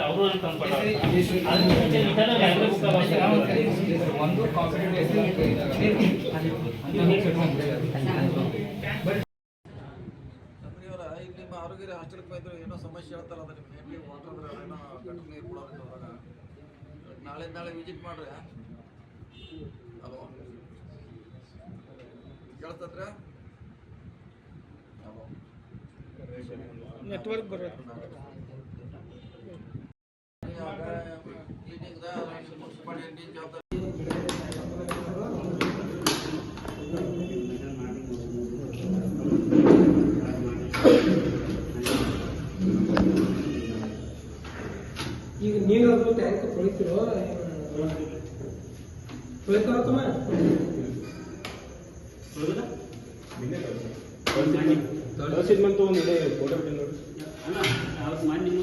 ಅವರು ಒಂದು ಈಗ ನಿಮ್ಮ ಆರೋಗ್ಯ ಹಾಸ್ಟೆಲ್ಗೆ ಬಂದ್ರು ಏನೋ ಸಮಸ್ಯೆ ಹೇಳ್ತಾರ ಅದ ನಿಮ್ಗೆ. ಏನ್ರಿ ವಾಟರ್ ಅಂದ್ರೆ ಏನೋ ನೀರು ನಾಳೆ ನಾಳೆ ವಿಸಿಟ್ ಮಾಡ್ರಿ ಹಲೋ ಕೇಳ್ತತ್ರ ನೆಟ್ವರ್ಕ್ ಬರೋದು ಈಗ ನೀನು ಅದು ಟ್ಯಾಂಕ್ ತೊಳಿತಿರೋ ತೊಳಿತಾರತ್ತಮ್ಮ ತಹಸೀಲ್ಮಂತು ಒಂದು ಇದೆ ಫೋಟೋ ಬಿಟ್ಟು ನೋಡಿ ಮಾಡಿ ನೀರು